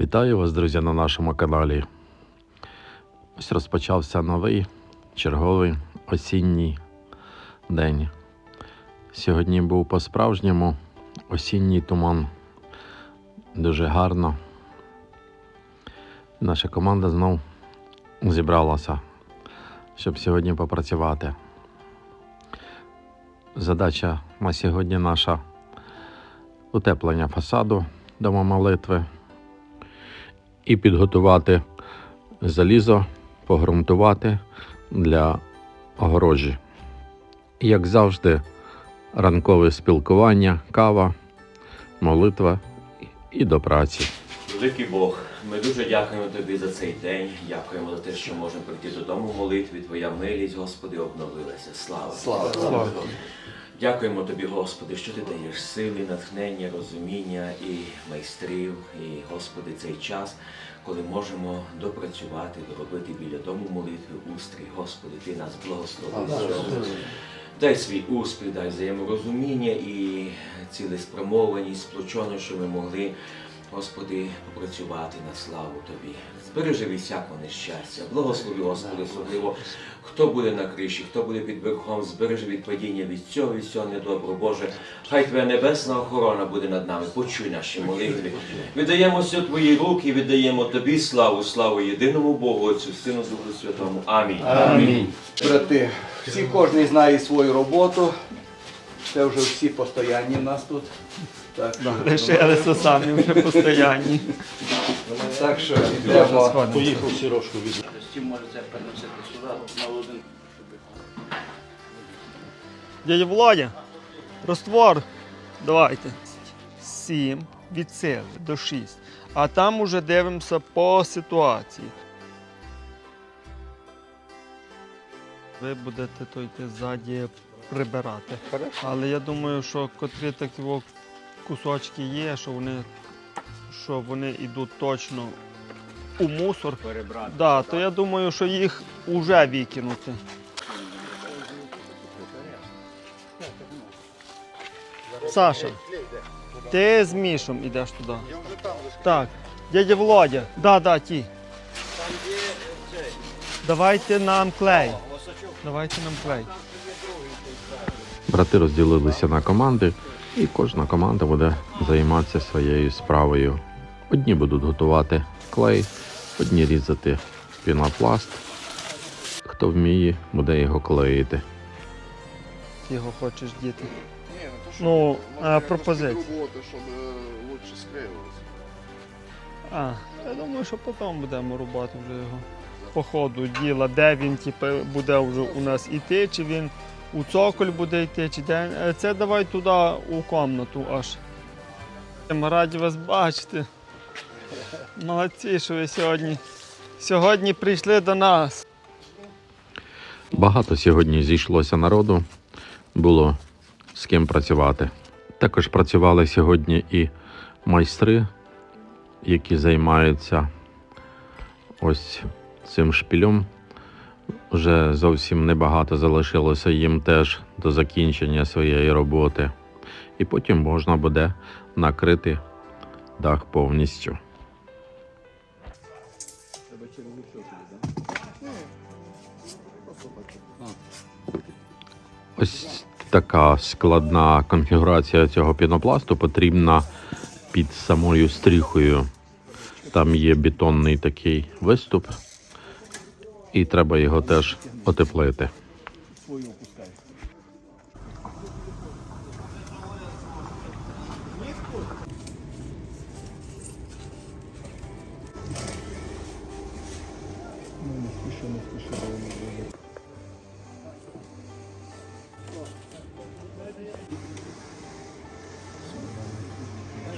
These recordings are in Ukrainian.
Вітаю вас, друзі, на нашому каналі. Ось розпочався новий черговий осінній день. Сьогодні був по-справжньому осінній туман. Дуже гарно. Наша команда знов зібралася, щоб сьогодні попрацювати. Задача на сьогодні наша утеплення фасаду дома молитви і підготувати залізо, погрунтувати для огорожі. Як завжди, ранкове спілкування, кава, молитва і до праці. Великий Бог, ми дуже дякуємо Тобі за цей день. Дякуємо за те, що можемо прийти додому в молитві. Твоя милість, Господи, обновилася. Слава! Слава! Слава! Дякуємо Тобі, Господи, що Ти даєш сили, натхнення, розуміння і майстрів, і, Господи, цей час, коли можемо допрацювати, доробити біля дому молитви, устрій. Господи, Ти нас благословиш. Дай свій успіх, дай взаєморозуміння і цілеспрямованість, сплочено, що ми могли, Господи, попрацювати на славу Тобі. Збережи від всякого нещастя, благослови, Господи, особливо, хто буде на криші, хто буде під верхом, збережи від падіння від цього, від цього недоброго, Боже. Хай Твоя небесна охорона буде над нами. Почуй наші молитви. Віддаємося в Твої руки, віддаємо Тобі славу, славу єдиному Богу, Отцю, Сину, Духу Святому. Амінь. Амінь. Брати, всі кожен знає свою роботу. Це вже всі постоянні в нас тут. Так що, Лишилися самі вже постоянні. так що йдемо. Поїхав сірошку від. Всі можете переносити сюди на один. Дядя Володя, роствор, давайте. Сім від сили до 6. А там уже дивимося по ситуації. Ви будете то йти ззаді прибирати. Але я думаю, що котрі такі о кусочки є, що вони, що вони йдуть точно у мусор. Перебрати. Да, то я думаю, що їх вже викинути. Саша, ти з Мішом йдеш туди. Так, дядя Володя, да, да, ті. Давайте нам клей. Давайте нам клей. Брати розділилися на команди, і кожна команда буде займатися своєю справою. Одні будуть готувати клей, одні різати пінопласт. Хто вміє, буде його клеїти. Ти його хочеш діти. Ну, а пропозиція. Щоб е, лучше склеювалося. А, я думаю, що потім будемо рубати вже його. По ходу діла, де він типу, буде вже у нас іти, чи він у цоколь буде йти, чи де. Е, Це давай туди у комнату аж. Ми раді вас бачити. Молодці, що ви сьогодні, сьогодні прийшли до нас. Багато сьогодні зійшлося народу, було з ким працювати. Також працювали сьогодні і майстри, які займаються ось цим шпілем. Вже зовсім небагато залишилося їм теж до закінчення своєї роботи. І потім можна буде накрити дах повністю. Ось така складна конфігурація цього пінопласту потрібна під самою стріхою. Там є бетонний такий виступ, і треба його теж отеплити.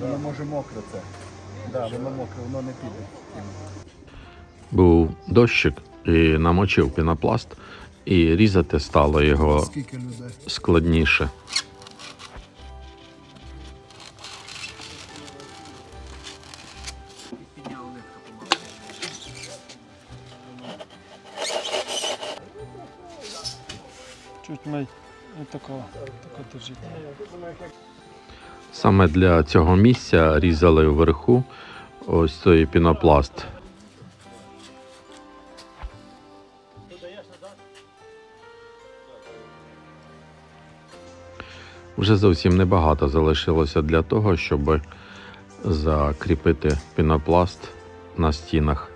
Воно може мокре це. Да, воно мокре, воно не піде. Був дощик і намочив пінопласт, і різати стало його складніше. Чуть ми такого, такого. Саме для цього місця різали вверху ось цей пінопласт. Вже зовсім небагато залишилося для того, щоб закріпити пінопласт на стінах.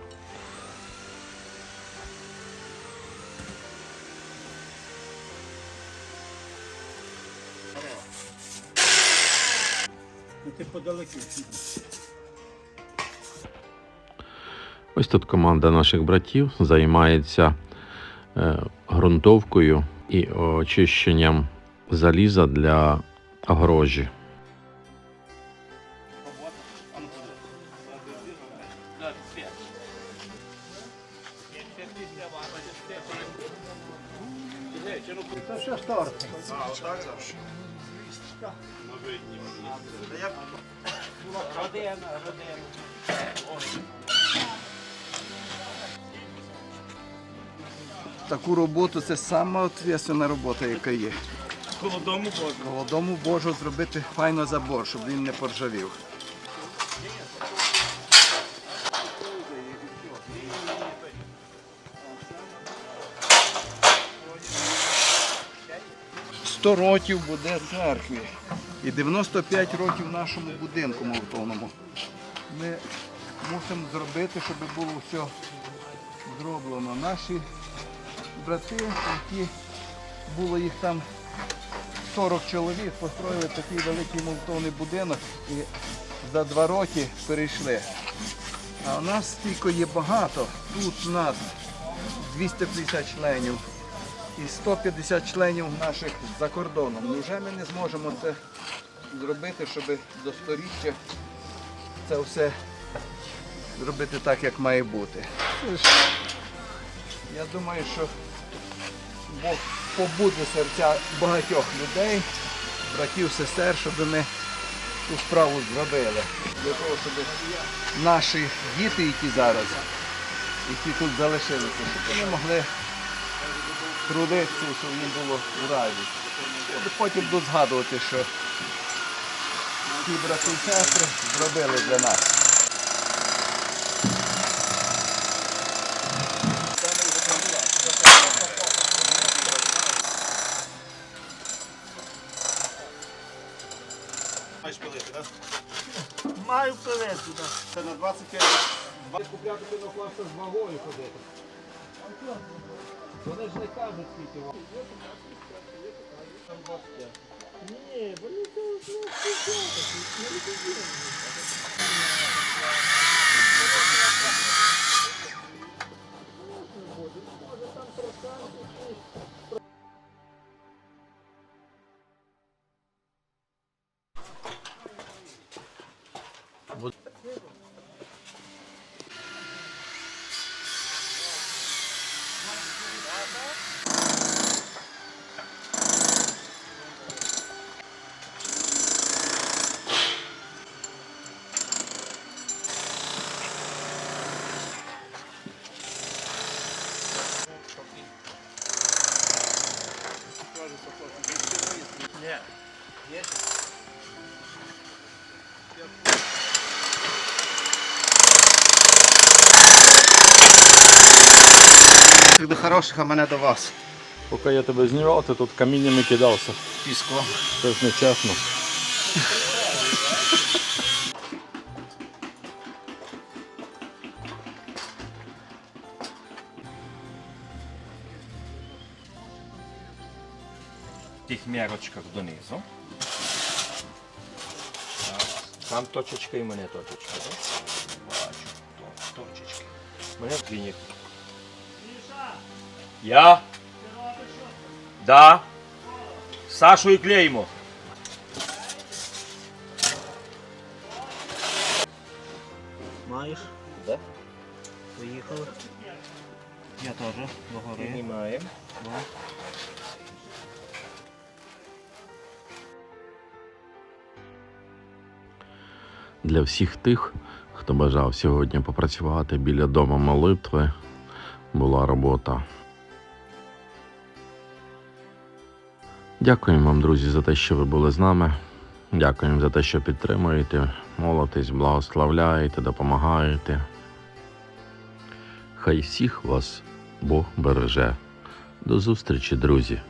Ось тут команда наших братів займається е, ґрунтовкою і очищенням заліза для старт. Таку роботу це сама відповідальна робота, яка є. Коло дому Божого. Коло зробити файно забор, щоб він не поржавів. Сто років буде церкві і 95 років нашому будинку молитовному. Ми мусимо зробити, щоб було все зроблено. Наші брати, які було їх там 40 чоловік, построїли такий великий молитовний будинок і за два роки перейшли. А у нас стільки є багато. Тут у нас 250 членів і 150 членів наших за кордоном. Невже ми не зможемо це зробити, щоб до сторіччя це все зробити так, як має бути? Я думаю, що Бог побуде серця багатьох людей, братів, сестер, щоб ми цю справу зробили. Для того, щоб наші діти, які зараз, які тут залишилися, щоб вони могли трудитися, щоб їм було в. Щоб потім будуть згадувати, що ті брати і сестри зробили для нас. Маю пилити, да. Це на 25 Купляти пінопласта з вагою ходити. Вони ж не кажуть, скільки вам. Ні, вони це до хороших, а мене до вас. Поки я тебе знімав, ти тут каміннями кидався. Піском. Це ж нечесно. тих м'ярочках донизу. Так. Там точечка і мене точечка. Так? Бачу. То- Точечки. Мене в клінік. Я? Да. Сашу і клеїмо. Маєш? Да. Поїхали. Я теж до гори. Піднімаємо. Для всіх тих, хто бажав сьогодні попрацювати біля дому молитви, була робота. Дякуємо вам, друзі, за те, що ви були з нами. Дякуємо за те, що підтримуєте, молитесь, благословляєте, допомагаєте. Хай всіх вас Бог береже. До зустрічі, друзі!